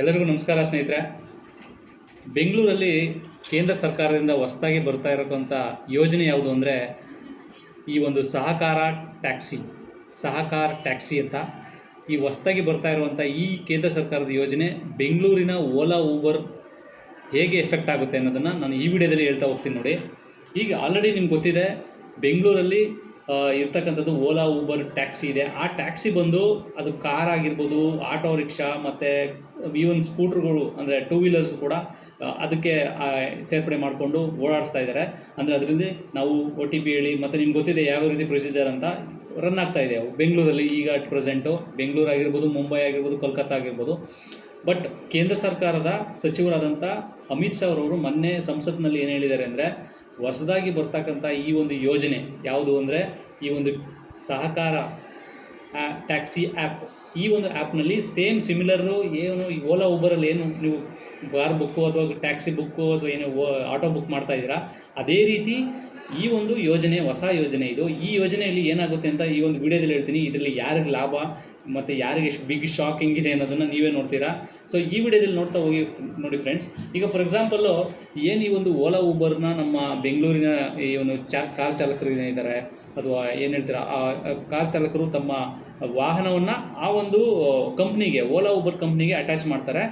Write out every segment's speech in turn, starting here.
ಎಲ್ಲರಿಗೂ ನಮಸ್ಕಾರ ಸ್ನೇಹಿತರೆ. ಬೆಂಗಳೂರಲ್ಲಿ ಕೇಂದ್ರ ಸರ್ಕಾರದಿಂದ ಹೊಸದಾಗಿ ಬರ್ತಾ ಇರೋಕ್ಕಂಥ ಯೋಜನೆ ಯಾವುದು ಅಂದರೆ ಈ ಒಂದು ಸಹಕಾರ ಟ್ಯಾಕ್ಸಿ ಸಹಕಾರ ಟ್ಯಾಕ್ಸಿ ಅಂತ. ಈ ಹೊಸದಾಗಿ ಬರ್ತಾ ಇರುವಂಥ ಈ ಕೇಂದ್ರ ಸರ್ಕಾರದ ಯೋಜನೆ ಬೆಂಗಳೂರಿನ ಓಲಾ, ಊಬರ್ ಹೇಗೆ ಎಫೆಕ್ಟ್ ಆಗುತ್ತೆ ಅನ್ನೋದನ್ನು ನಾನು ಈ ವಿಡಿಯೋದಲ್ಲಿ ಹೇಳ್ತಾ ಹೋಗ್ತೀನಿ ನೋಡಿ. ಈಗ ಆಲ್ರೆಡಿ ನಿಮ್ಗೆ ಗೊತ್ತಿದೆ, ಬೆಂಗಳೂರಲ್ಲಿ ಇರ್ತಕ್ಕಂಥದ್ದು ಓಲಾ, ಊಬರ್ ಟ್ಯಾಕ್ಸಿ ಇದೆ. ಆ ಟ್ಯಾಕ್ಸಿ ಬಂದು ಅದು ಕಾರ್ ಆಗಿರ್ಬೋದು, ಆಟೋ, ರಿಕ್ಷಾ ಮತ್ತು ಈವನ್ ಸ್ಕೂಟ್ರುಗಳು ಅಂದರೆ ಟೂ ವೀಲರ್ಸ್ ಕೂಡ ಅದಕ್ಕೆ ಸೇರ್ಪಡೆ ಮಾಡಿಕೊಂಡು ಓಡಾಡಿಸ್ತಾ ಇದ್ದಾರೆ ಅಂದರೆ ಅದರಿಂದ ನಾವು ಒ ಟಿ ಪಿ ಹೇಳಿ, ಮತ್ತು ನಿಮ್ಗೆ ಗೊತ್ತಿದೆ ಯಾವ ರೀತಿ ಪ್ರೊಸೀಜರ್ ಅಂತ ರನ್ ಆಗ್ತಾ ಇದೆ ಬೆಂಗಳೂರಲ್ಲಿ ಈಗ ಅಟ್ ಪ್ರೆಸೆಂಟು ಬೆಂಗಳೂರು ಆಗಿರ್ಬೋದು, ಮುಂಬೈ ಆಗಿರ್ಬೋದು, ಕೋಲ್ಕತ್ತಾ ಆಗಿರ್ಬೋದು. ಬಟ್ ಕೇಂದ್ರ ಸರ್ಕಾರದ ಸಚಿವರಾದಂಥ ಅಮಿತ್ ಶಾ ಅವರವರು ಮೊನ್ನೆ ಸಂಸತ್ನಲ್ಲಿ ಏನು ಹೇಳಿದ್ದಾರೆ ಅಂದರೆ, ಹೊಸದಾಗಿ ಬರ್ತಕ್ಕಂಥ ಈ ಒಂದು ಯೋಜನೆ ಯಾವುದು ಅಂದರೆ, ಈ ಒಂದು ಸಹಕಾರ ಟ್ಯಾಕ್ಸಿ ಆ್ಯಪ್ ಈ ಒಂದು ಆ್ಯಪ್ನಲ್ಲಿ ಸೇಮ್ ಸಿಮಿಲರು ಏನು ಈ ಓಲಾ ಊಬರಲ್ಲಿ ಏನು ನೀವು ಕಾರ್ ಬುಕ್ಕು ಅಥವಾ ಟ್ಯಾಕ್ಸಿ ಬುಕ್ಕು ಅಥವಾ ಏನು ಆಟೋ ಬುಕ್ ಮಾಡ್ತಾ ಇದ್ದೀರಾ, ಅದೇ ರೀತಿ ಈ ಒಂದು ಯೋಜನೆ, ಹೊಸ ಯೋಜನೆ ಇದು. ಈ ಯೋಜನೆಯಲ್ಲಿ ಏನಾಗುತ್ತೆ ಅಂತ ಈ ಒಂದು ವಿಡಿಯೋದಲ್ಲಿ ಹೇಳ್ತೀನಿ. ಇದರಲ್ಲಿ ಯಾರಿಗೆ ಲಾಭ ಮತ್ತು ಯಾರಿಗೆ ಬಿಗ್ ಶಾಕ್ ಹೆಂಗಿದೆ ಅನ್ನೋದನ್ನು ನೀವೇ ನೋಡ್ತೀರಾ? ಸೊ ಈ ವಿಡಿಯೋದಲ್ಲಿ ನೋಡ್ತಾ ಹೋಗಿ ನೋಡಿ ಫ್ರೆಂಡ್ಸ್ ಈಗ ಫಾರ್ ಎಕ್ಸಾಂಪಲ್ಲು ಏನು ಈ ಒಂದು ಓಲಾ ಊಬರ್ನ ನಮ್ಮ ಬೆಂಗಳೂರಿನ ಈ ಒಂದು ಚಾ ಕಾರ್ ಚಾಲಕರು ಇದ್ದಾರೆ ಅಥವಾ ಏನು ಹೇಳ್ತೀರಾ? ಆ ಕಾರ್ ಚಾಲಕರು ತಮ್ಮ ವಾಹನವನ್ನು ಆ ಒಂದು ಕಂಪ್ನಿಗೆ ಓಲಾ ಊಬರ್ ಕಂಪ್ನಿಗೆ ಅಟ್ಯಾಚ್ ಮಾಡ್ತಾರೆ.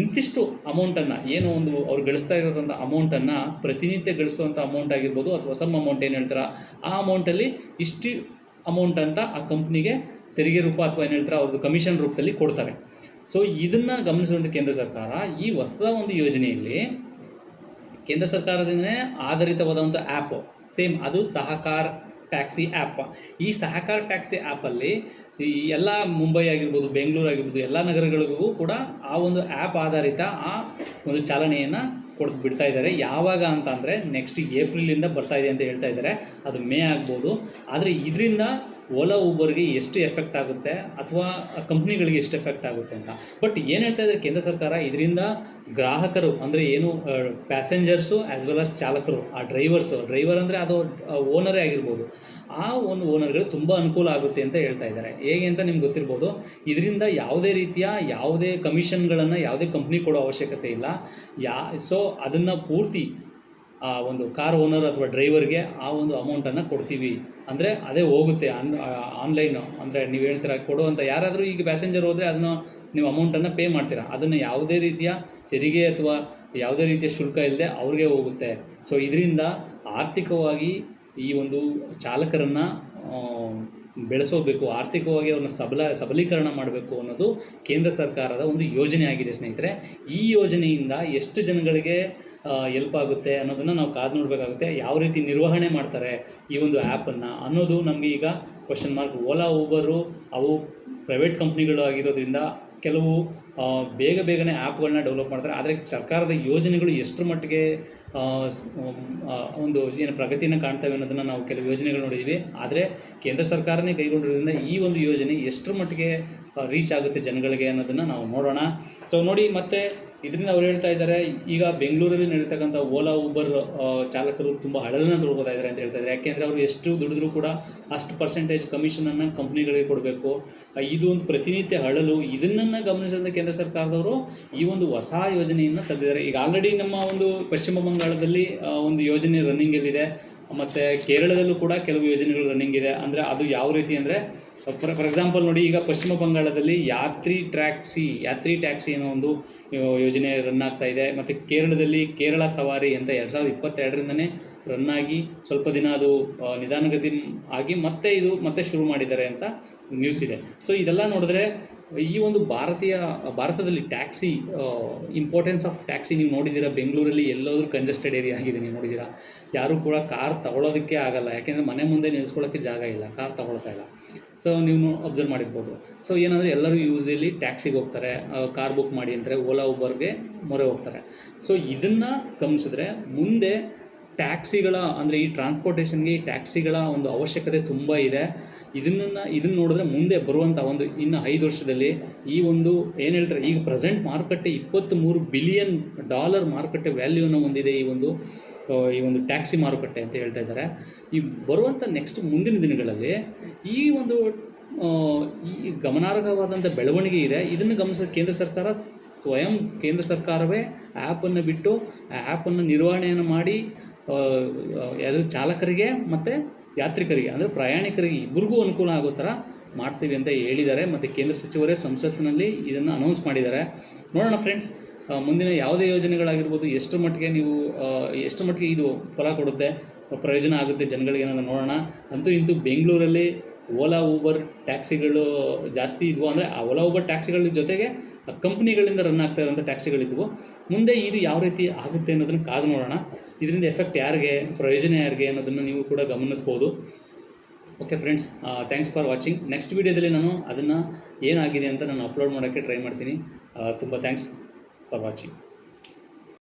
ಇಂತಿಷ್ಟು ಅಮೌಂಟನ್ನು ಏನು ಒಂದು ಅವ್ರು ಗಳಿಸ್ತಾ ಇರೋದಂಥ ಅಮೌಂಟನ್ನು ಪ್ರತಿನಿತ್ಯ ಗಳಿಸುವಂಥ ಅಮೌಂಟ್ ಆಗಿರ್ಬೋದು, ಅಥವಾ ಸಮ್ ಅಮೌಂಟ್ ಏನು ಹೇಳ್ತಾರೆ? ಆ ಅಮೌಂಟಲ್ಲಿ ಇಷ್ಟು ಅಮೌಂಟ್ ಅಂತ ಆ ಕಂಪ್ನಿಗೆ ತೆರಿಗೆ ರೂಪ ಅಥವಾ ಏನು ಹೇಳ್ತಾರೆ, ಅವ್ರದ್ದು ಕಮಿಷನ್ ರೂಪದಲ್ಲಿ ಕೊಡ್ತಾರೆ. ಸೊ ಇದನ್ನು ಗಮನಿಸುವಂಥ ಕೇಂದ್ರ ಸರ್ಕಾರ ಈ ಹೊಸದ ಒಂದು ಯೋಜನೆಯಲ್ಲಿ ಕೇಂದ್ರ ಸರ್ಕಾರದಿಂದನೇ ಆಧಾರಿತವಾದಂಥ ಆ್ಯಪ್ ಸೇಮ್ ಅದು ಸಹಕಾರ ಟ್ಯಾಕ್ಸಿ ಆ್ಯಪ್ ಈ ಸಹಕಾರ ಟ್ಯಾಕ್ಸಿ ಆ್ಯಪಲ್ಲಿ ಈ ಎಲ್ಲ ಮುಂಬೈ ಆಗಿರ್ಬೋದು, ಬೆಂಗಳೂರು ಆಗಿರ್ಬೋದು, ಎಲ್ಲ ನಗರಗಳಿಗೂ ಕೂಡ ಆ ಒಂದು ಆ್ಯಪ್ ಆಧಾರಿತ ಆ ಒಂದು ಚಾಲನೆಯನ್ನು ಕೊಡ್ ಬಿಡ್ತಾ ಇದ್ದಾರೆ. ಯಾವಾಗ ಅಂತ ಅಂದರೆ ನೆಕ್ಸ್ಟ್ ಏಪ್ರಿಲಿಂದ ಬರ್ತಾ ಇದೆ ಅಂತ ಹೇಳ್ತಾ ಇದ್ದಾರೆ. ಅದು ಮೇ ಆಗ್ಬೋದು. ಆದರೆ ಇದರಿಂದ ಓಲಾ ಊಬರ್ಗೆ ಎಷ್ಟು ಎಫೆಕ್ಟ್ ಆಗುತ್ತೆ ಅಥವಾ ಕಂಪ್ನಿಗಳಿಗೆ ಎಷ್ಟು ಎಫೆಕ್ಟ್ ಆಗುತ್ತೆ ಅಂತ. ಬಟ್ ಏನು ಹೇಳ್ತಾ ಇದ್ದಾರೆ ಕೇಂದ್ರ ಸರ್ಕಾರ, ಇದರಿಂದ ಗ್ರಾಹಕರು ಅಂದರೆ ಏನು ಪ್ಯಾಸೆಂಜರ್ಸು ಆ್ಯಸ್ ವೆಲ್ ಆಸ್ ಚಾಲಕರು, ಆ ಡ್ರೈವರ್ಸು, ಡ್ರೈವರ್ ಅಂದರೆ ಅದು ಓನರೇ ಆಗಿರ್ಬೋದು. ಆ ಒಂದು ಓನರ್ಗಳು ತುಂಬ ಅನುಕೂಲ ಆಗುತ್ತೆ ಅಂತ ಹೇಳ್ತಾ ಇದ್ದಾರೆ. ಹೇಗೆ ಅಂತ ನಿಮ್ಗೆ ಗೊತ್ತಿರ್ಬೋದು, ಇದರಿಂದ ಯಾವುದೇ ರೀತಿಯ ಯಾವುದೇ ಕಮಿಷನ್ಗಳನ್ನು ಯಾವುದೇ ಕಂಪ್ನಿ ಕೊಡೋ ಅವಶ್ಯಕತೆ ಇಲ್ಲ. ಯಾ, ಸೊ ಅದನ್ನು ಪೂರ್ತಿ ಆ ಒಂದು ಕಾರ್ ಓನರ್ ಅಥವಾ ಡ್ರೈವರ್ಗೆ ಆ ಒಂದು ಅಮೌಂಟನ್ನು ಕೊಡ್ತೀವಿ. ಅಂದರೆ ಅದೇ ಹೋಗುತ್ತೆ ಆನ್ ಆನ್ಲೈನು ಅಂದರೆ ನೀವು ಹೇಳ್ತೀರಾ ಕೊಡುವಂಥ ಯಾರಾದರೂ ಈಗ ಪ್ಯಾಸೆಂಜರ್ ಹೋದರೆ ಅದನ್ನು ನೀವು ಅಮೌಂಟನ್ನು ಪೇ ಮಾಡ್ತೀರಾ. ಅದನ್ನು ಯಾವುದೇ ರೀತಿಯ ತೆರಿಗೆ ಅಥವಾ ಯಾವುದೇ ರೀತಿಯ ಶುಲ್ಕ ಇಲ್ಲದೆ ಅವ್ರಿಗೆ ಹೋಗುತ್ತೆ. ಸೊ ಇದರಿಂದ ಆರ್ಥಿಕವಾಗಿ ಈ ಒಂದು ಚಾಲಕರನ್ನು ಬೆಳೆಸೋಬೇಕು, ಆರ್ಥಿಕವಾಗಿ ಅವ್ರನ್ನ ಸಬಲ, ಸಬಲೀಕರಣ ಮಾಡಬೇಕು ಅನ್ನೋದು ಕೇಂದ್ರ ಸರ್ಕಾರದ ಒಂದು ಯೋಜನೆ ಆಗಿದೆ ಸ್ನೇಹಿತರೆ. ಈ ಯೋಜನೆಯಿಂದ ಎಷ್ಟು ಜನಗಳಿಗೆ ಎಲ್ಪ್ ಆಗುತ್ತೆ ಅನ್ನೋದನ್ನು ನಾವು ಕಾದು ನೋಡಬೇಕಾಗುತ್ತೆ. ಯಾವ ರೀತಿ ನಿರ್ವಹಣೆ ಮಾಡ್ತಾರೆ ಈ ಒಂದು ಆ್ಯಪನ್ನು ಅನ್ನೋದು ನಮಗೆ ಈಗ ಕ್ವಶನ್ ಮಾರ್ಕ್ ಓಲಾ ಊಬರು ಅವು ಪ್ರೈವೇಟ್ ಕಂಪ್ನಿಗಳು ಆಗಿರೋದ್ರಿಂದ ಕೆಲವು ಬೇಗ ಬೇಗನೆ ಆ್ಯಪ್ಗಳನ್ನ ಡೆವಲಪ್ ಮಾಡ್ತಾರೆ. ಆದರೆ ಸರ್ಕಾರದ ಯೋಜನೆಗಳು ಎಷ್ಟರ ಮಟ್ಟಿಗೆ ಒಂದು ಏನು ಪ್ರಗತಿಯನ್ನು ಕಾಣ್ತವೆ ಅನ್ನೋದನ್ನು ನಾವು ಕೆಲವು ಯೋಜನೆಗಳು ನೋಡಿದ್ದೀವಿ ಆದರೆ ಕೇಂದ್ರ ಸರ್ಕಾರನೇ ಕೈಗೊಂಡಿರೋದ್ರಿಂದ ಈ ಒಂದು ಯೋಜನೆ ಎಷ್ಟರ ಮಟ್ಟಿಗೆ ರೀಚ್ ಆಗುತ್ತೆ ಜನಗಳಿಗೆ ಅನ್ನೋದನ್ನು ನಾವು ನೋಡೋಣ. ಸೊ ನೋಡಿ, ಮತ್ತೆ ಇದರಿಂದ ಅವ್ರು ಹೇಳ್ತಾ ಇದ್ದಾರೆ, ಈಗ ಬೆಂಗಳೂರಲ್ಲಿ ನಡೀತಕ್ಕಂಥ ಓಲಾ ಊಬರ್ ಚಾಲಕರು ತುಂಬ ಹಳಲನ್ನು ತೊಳ್ಕೊತಾ ಇದ್ದಾರೆ ಅಂತ ಹೇಳ್ತಾ ಇದ್ದಾರೆ. ಯಾಕೆಂದರೆ ಅವರು ಎಷ್ಟು ದುಡಿದ್ರೂ ಕೂಡ ಅಷ್ಟು ಪರ್ಸೆಂಟೇಜ್ ಕಮಿಷನನ್ನು ಕಂಪ್ನಿಗಳಿಗೆ ಕೊಡಬೇಕು. ಇದು ಒಂದು ಪ್ರತಿನಿತ್ಯ ಹಳಲು. ಇದನ್ನು ಗಮನಿಸಿದ ಕೇಂದ್ರ ಸರ್ಕಾರದವರು ಈ ಒಂದು ಹೊಸ ಯೋಜನೆಯನ್ನು ತಂದಿದ್ದಾರೆ ಈಗ ಆಲ್ರೆಡಿ ನಮ್ಮ ಒಂದು ಪಶ್ಚಿಮ ಬಂಗಾಳದಲ್ಲಿ ಒಂದು ಯೋಜನೆ ರನ್ನಿಂಗಲ್ಲಿದೆ ಮತ್ತು ಕೇರಳದಲ್ಲೂ ಕೂಡ ಕೆಲವು ಯೋಜನೆಗಳು ರನ್ನಿಂಗ್ ಇದೆ. ಅಂದರೆ ಅದು ಯಾವ ರೀತಿ ಅಂದರೆ ಫಾರ್ ಫಾರ್ ಎಕ್ಸಾಂಪಲ್ ನೋಡಿ, ಈಗ ಪಶ್ಚಿಮ ಬಂಗಾಳದಲ್ಲಿ ಯಾತ್ರಿ ಟ್ಯಾಕ್ಸಿ ಯಾತ್ರಿ ಟ್ಯಾಕ್ಸಿ ಅನ್ನೋ ಒಂದು ಯೋಜನೆ ರನ್ ಆಗ್ತಾ ಇದೆ. ಮತ್ತು ಕೇರಳದಲ್ಲಿ ಕೇರಳ ಸವಾರಿ ಅಂತ ಎರಡು ಸಾವಿರದ ಇಪ್ಪತ್ತೆರಡರಿಂದನೇ ರನ್ ಆಗಿ ಸ್ವಲ್ಪ ದಿನ ಅದು ನಿಧಾನಗತಿ ಆಗಿ ಮತ್ತೆ ಇದು ಮತ್ತೆ ಶುರು ಮಾಡಿದ್ದಾರೆ ಅಂತ ನ್ಯೂಸ್ ಇದೆ. ಸೊ ಇದೆಲ್ಲ ನೋಡಿದ್ರೆ ಈ ಒಂದು ಭಾರತೀಯ, ಭಾರತದಲ್ಲಿ ಟ್ಯಾಕ್ಸಿ ಇಂಪಾರ್ಟೆನ್ಸ್ ಆಫ್ ಟ್ಯಾಕ್ಸಿ ನೀವು ನೋಡಿದ್ದೀರಾ? ಬೆಂಗಳೂರಲ್ಲಿ ಎಲ್ಲಾದರೂ ಕಂಜೆಸ್ಟೆಡ್ ಏರಿಯಾ ಆಗಿದೆ ನೀವು ನೋಡಿದ್ದೀರಾ? ಯಾರೂ ಕೂಡ ಕಾರ್ ತಗೊಳ್ಳೋದಕ್ಕೆ ಆಗಲ್ಲ. ಯಾಕೆಂದರೆ ಮನೆ ಮುಂದೆ ನಿಲ್ಲಿಸ್ಕೊಳ್ಳೋಕ್ಕೆ ಜಾಗ ಇಲ್ಲ. ಕಾರ್ ತಗೊಳ್ತಾ ಇಲ್ಲ. ಸೊ ನೀವು ಅಬ್ಸರ್ವ್ ಮಾಡಿರ್ಬೋದು. ಸೊ ಏನಂದರೆ ಎಲ್ಲರೂ ಯೂಸಲಿ ಟ್ಯಾಕ್ಸಿಗೆ ಹೋಗ್ತಾರೆ. ಕಾರ್ ಬುಕ್ ಮಾಡಿ ಅಂದರೆ ಓಲಾ ಉಬರ್ಗೆ ಮೊರೆ ಹೋಗ್ತಾರೆ. ಸೊ ಇದನ್ನು ಗಮನಿಸಿದ್ರೆ ಮುಂದೆ ಟ್ಯಾಕ್ಸಿಗಳ, ಅಂದರೆ ಈ ಟ್ರಾನ್ಸ್ಪೋರ್ಟೇಷನ್ಗೆ ಈ ಟ್ಯಾಕ್ಸಿಗಳ ಒಂದು ಅವಶ್ಯಕತೆ ತುಂಬ ಇದೆ. ಇದನ್ನು ಇದನ್ನು ನೋಡಿದ್ರೆ ಮುಂದೆ ಬರುವಂಥ ಒಂದು ಇನ್ನು ಐದು ವರ್ಷದಲ್ಲಿ ಈ ಒಂದು ಏನು ಹೇಳ್ತಾರೆ, ಈಗ ಪ್ರೆಸೆಂಟ್ ಮಾರುಕಟ್ಟೆ ಇಪ್ಪತ್ತ್ಮೂರು ಬಿಲಿಯನ್ ಡಾಲರ್ ಮಾರುಕಟ್ಟೆ ವ್ಯಾಲ್ಯೂನ ಹೊಂದಿದೆ ಈ ಒಂದು ಈ ಒಂದು ಟ್ಯಾಕ್ಸಿ ಮಾರುಕಟ್ಟೆ ಅಂತ ಹೇಳ್ತಾ ಇದ್ದಾರೆ. ಈ ಬರುವಂಥ ನೆಕ್ಸ್ಟ್ ಮುಂದಿನ ದಿನಗಳಲ್ಲಿ ಈ ಒಂದು ಈ ಗಮನಾರ್ಹವಾದಂಥ ಬೆಳವಣಿಗೆ ಇದೆ. ಇದನ್ನು ಗಮನಿಸಿದ ಕೇಂದ್ರ ಸರ್ಕಾರ ಸ್ವಯಂ ಕೇಂದ್ರ ಸರ್ಕಾರವೇ ಆ್ಯಪನ್ನು ಬಿಟ್ಟು, ಆ ಆ್ಯಪನ್ನು ನಿರ್ವಹಣೆಯನ್ನು ಮಾಡಿ ಯಾರು ಚಾಲಕರಿಗೆ ಮತ್ತು ಯಾತ್ರಿಕರಿಗೆ, ಅಂದರೆ ಪ್ರಯಾಣಿಕರಿಗೆ ಇಬ್ಬರಿಗೂ ಅನುಕೂಲ ಆಗೋ ಥರ ಮಾಡ್ತೀವಿ ಅಂತ ಹೇಳಿದ್ದಾರೆ. ಮತ್ತು ಕೇಂದ್ರ ಸಚಿವರೇ ಸಂಸತ್ತಿನಲ್ಲಿ ಇದನ್ನು ಅನೌನ್ಸ್ ಮಾಡಿದ್ದಾರೆ. ನೋಡೋಣ ಫ್ರೆಂಡ್ಸ್ ಮುಂದಿನ ಯಾವುದೇ ಯೋಜನೆಗಳಾಗಿರ್ಬೋದು, ಎಷ್ಟು ಮಟ್ಟಿಗೆ ನೀವು ಎಷ್ಟು ಮಟ್ಟಿಗೆ ಇದು ಫಲ ಕೊಡುತ್ತೆ, ಪ್ರಯೋಜನ ಆಗುತ್ತೆ ಜನಗಳಿಗೆ ಅನ್ನೋದನ್ನ ನೋಡೋಣ. ಅಂತೂ ಇಂತೂ ಬೆಂಗಳೂರಲ್ಲಿ ಓಲಾ, ಊಬರ್ ಟ್ಯಾಕ್ಸಿಗಳು ಜಾಸ್ತಿ ಇದ್ವು ಅಂದರೆ ಆ ಓಲಾ, ಊಬರ್ ಟ್ಯಾಕ್ಸಿಗಳ ಜೊತೆಗೆ ಆ ಕಂಪ್ನಿಗಳಿಂದ ರನ್ ಆಗ್ತಾ ಇರೋಂಥ ಟ್ಯಾಕ್ಸಿಗಳಿದ್ವು. ಮುಂದೆ ಇದು ಯಾವ ರೀತಿ ಆಗುತ್ತೆ ಅನ್ನೋದನ್ನು ಕಾದು ನೋಡೋಣ. ಇದರಿಂದ ಎಫೆಕ್ಟ್ ಯಾರಿಗೆ, ಪ್ರಯೋಜನ ಯಾರಿಗೆ ಅನ್ನೋದನ್ನು ನೀವು ಕೂಡ ಗಮನಿಸ್ಬೋದು. Okay friends thanks for watching next ವೀಡಿಯೋದಲ್ಲಿ ನಾನು ಅದನ್ನು ಏನಾಗಿದೆ ಅಂತ ನಾನು ಅಪ್ಲೋಡ್ ಮಾಡೋಕ್ಕೆ ಟ್ರೈ ಮಾಡ್ತೀನಿ. ತುಂಬ ಥ್ಯಾಂಕ್ಸ್ ಫಾರ್ ವಾಚಿಂಗ್